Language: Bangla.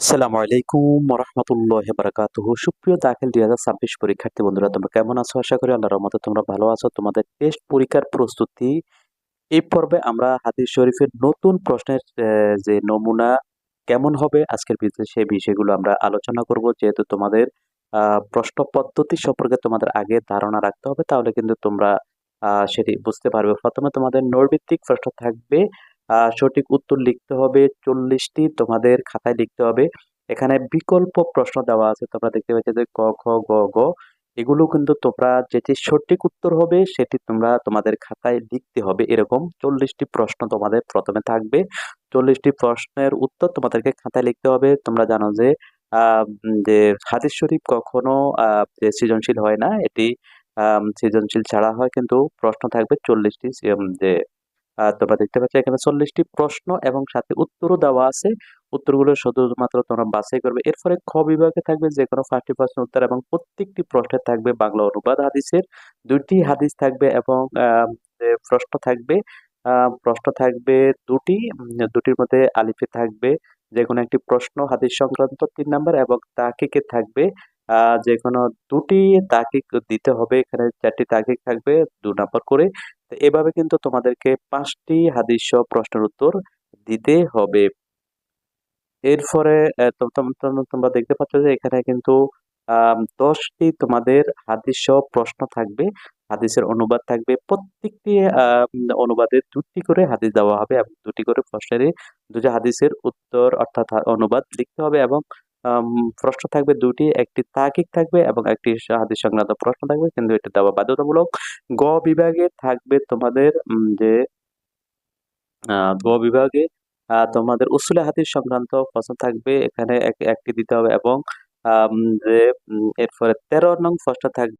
আসসালামু আলাইকুম রহমতুল্লাহ বারাকাতুহ সুপ্রিয় দাখিল দুই হাজার ছাব্বিশ পরীক্ষার্থী বন্ধুরা, তোমরা কেমন আছো? আশা করি আল্লাহর রহমতে তোমরা ভালো আছো। তোমাদের টেস্ট পরীক্ষার প্রস্তুতি, এই পর্বে আমরা হাদিস শরীফের নতুন প্রশ্নের যে নমুনা কেমন হবে, আজকের সেই বিষয়গুলো আমরা আলোচনা করব। যেহেতু তোমাদের প্রশ্ন পদ্ধতি সম্পর্কে তোমাদের আগে ধারণা রাখতে হবে, তাহলে কিন্তু তোমরা সেটি বুঝতে পারবে। প্রথমে তোমাদের নৈর্ভিত্তিক প্রশ্ন থাকবে সঠিক উত্তর লিখতে হবে। চল্লিশটি তোমাদের খাতায় লিখতে হবে। এখানে বিকল্প প্রশ্ন দেওয়া আছে। তোমরা দেখতে পাচ্ছ যে ক, খ, গ গ। এগুলো কিন্তু তোমরা যেটি সঠিক উত্তর হবে, সেটি তোমরা তোমাদের খাতায় লিখতে হবে। এরকম চল্লিশটি প্রশ্ন তোমাদের প্রথমে থাকবে। চল্লিশটি প্রশ্নের উত্তর তোমাদেরকে খাতায় লিখতে হবে। তোমরা জানো যে যে হাদিস শরীফ কখনো সৃজনশীল হয় না, এটি সৃজনশীল ছাড়া হয়। কিন্তু প্রশ্ন থাকবে চল্লিশটি যে তোমরা দেখতে পাচ্ছ এখানে চল্লিশটি প্রশ্ন এবং সাথে উত্তরও দেওয়া আছে। উত্তরগুলো শুধুমাত্র তোমরা বাছাই করবে। এরপরে খ বিভাগে থাকবে যে কোনো পাঁচটি প্রশ্ন উত্তর এবং প্রত্যেকটি প্রশ্নে থাকবে বাংলা অনুবাদ হাদিসের। দুইটি হাদিস থাকবে এবং প্রশ্ন থাকবে প্রশ্ন থাকবে দুটি। দুটির মধ্যে আলিফে থাকবে যে কোনো একটি প্রশ্ন হাদিস সংক্রান্ত তিন নাম্বার এবং তাকিকে থাকবে যে কোনো দুটি তাকিক দিতে হবে। এখানে চারটি তাকিক থাকবে, দু নাম্বার করে। এভাবে কিন্তু তোমাদেরকে পাঁচটি হাদিস প্রশ্নের উত্তর দিতে হবে। এরপরে তোমরা দেখতে পাচ্ছ যে এখানে কিন্তু দশটি তোমাদের হাদিস প্রশ্ন থাকবে। হাদিসের অনুবাদ থাকবে। প্রত্যেকটি অনুবাদে দুটি করে হাদিস দেওয়া হবে এবং দুটি করে প্রশ্নের দুটি হাদিসের উত্তর অর্থাৎ অনুবাদ লিখতে হবে এবং প্রশ্ন থাকবে দুটি, একটি তাকিক থাকবে এবং একটি হাদিস সংক্রান্ত প্রশ্ন থাকবে, কিন্তু এটা দেওয়া বাধ্যতামূলক। গ বিভাগে থাকবে তোমাদের যে গ বিভাগে তোমাদের উসুলে হাদিস সংক্রান্ত প্রশ্ন থাকবে, এখানে এক- একটি দিতে হবে এবং যে এরপরে তেরো নং প্রশ্ন থাকবে।